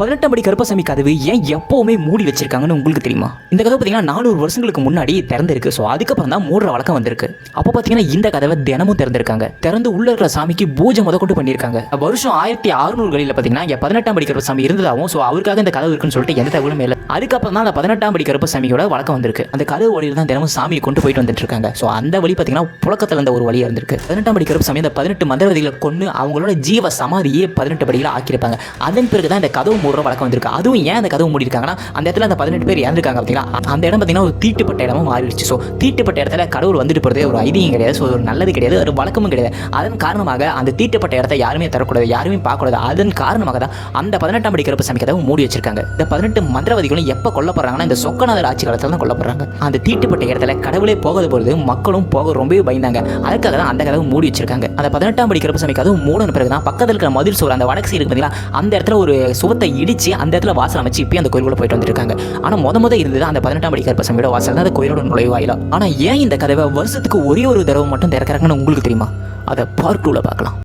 பதினெட்டாம் படி கருப்பசாமி கதவு ஏன் எப்பவுமே மூடி வச்சிருக்காங்கன்னு உங்களுக்கு தெரியுமா? இந்த கதவு பார்த்தீங்கன்னா நானூறு வருஷங்களுக்கு முன்னாடி திறந்திருக்கு. ஸோ அதுக்கப்புறம் தான் மூடுற வழக்கம் வந்திருக்கு. அப்போ பார்த்தீங்கன்னா இந்த கதவை தினமும் திறந்திருக்காங்க. திறந்து உள்ள இருக்கிற சாமிக்கு பூஜை முத கொண்டு பண்ணியிருக்காங்க. வருஷம் ஆயிரத்தி அறுநூறுகளில் பார்த்தீங்கன்னா இங்க பதினெட்டாம் படி கருப்பசாமி இருந்ததாகவும் ஸோ அவருக்காக இந்த கதவு இருக்குன்னு சொல்லிட்டு எந்த தகவலும் இல்லை. அதுக்கப்புறம் தான் அந்த பதினெட்டாம் படி கருப்பசாமியோட வழக்கம் வந்திருக்கு. அந்த கதவு வழியில் தான் தினமும் சாமியை கொண்டு போயிட்டு வந்துட்டு இருக்காங்க. ஸோ அந்த வழி பார்த்தீங்கன்னா புழக்கத்தில் இருந்த ஒரு வழியாக இருந்திருக்கு. பதினெட்டாம் படி கருப்பசாமி அந்த பதினெட்டு மந்திரவாதிகளை கொண்டு அவங்களோட ஜீவ சமாதியே பதினெட்டு படிகளை ஆக்கியிருப்பாங்க. அதன் பிறகு தான் இந்த கதவு மூடுற வழக்கம் வந்திருக்கு. அதுவும் ஏன் அந்த கதவு மூடிருக்காங்கன்னா அந்த இடத்துல அந்த பதினெட்டு பேர் இறந்துருக்காங்க பார்த்தீங்கன்னா அந்த இடம் பார்த்தீங்கன்னா ஒரு தீட்டுப்பட்ட இடமா மாறிடுச்சு. ஸோ தீட்டுப்பட்ட இடத்துல கடவுள் வந்துட்டு போகிறதே ஒரு ஐதீகம் கிடையாது. ஸோ ஒரு நல்லது கிடையாது ஒரு வழக்கமும் கிடையாது. அதன் காரணமாக அந்த தீட்டுப்பட்ட இடத்த யாருமே தரக்கூடாது யாருமே பார்க்கக்கூடாது. அதன் காரணமாக தான் அந்த பதினெட்டாம் படி கருப்பு சாமி கதவு மூடி வச்சிருக்காங்க. இந்த பதினெட்டு மந்திரவாதிகளும் எப்போ கொல்லப்படுறாங்கன்னா இந்த சொக்கநாதர் ஆட்சி காலத்தில் தான் கொல்லப்படுறாங்க. அந்த தீட்டுப்பட்ட இடத்துல கடவுளே போகாத பொழுது மக்களும் போக ரொம்பவே பயந்தாங்க. அதுக்காக தான் அந்த கதவு மூடி வச்சிருக்காங்க. அந்த பதினெட்டாம் படி கருப்பு சாமி கதவு மூடின பிறகு தான் பக்கத்தில் இருக்கிற மதில் சுவர் அந்த வடக்கு சைடு பார்த்தீங்களா அந்த இடத்துல ஒரு சுவத்தை இடிச்சு அந்த இடத்துல வாசல் அமைச்சு இப்பயும் அந்த கோயிலுக்குள்ள போயிட்டு வந்திருக்காங்க. ஆனால் முத முத இருந்தது அந்த பதினெட்டாம் படி பசங்களோட வாசல் தான். அந்த கோயிலோட நுழைவாயிலா? ஆனால் ஏன் இந்த கதவை வருஷத்துக்கு ஒரே ஒரு தடவை மட்டும் திறக்கிறாங்கன்னு உங்களுக்கு தெரியுமா? அதை பார்ட் டூவில் பார்க்கலாம்.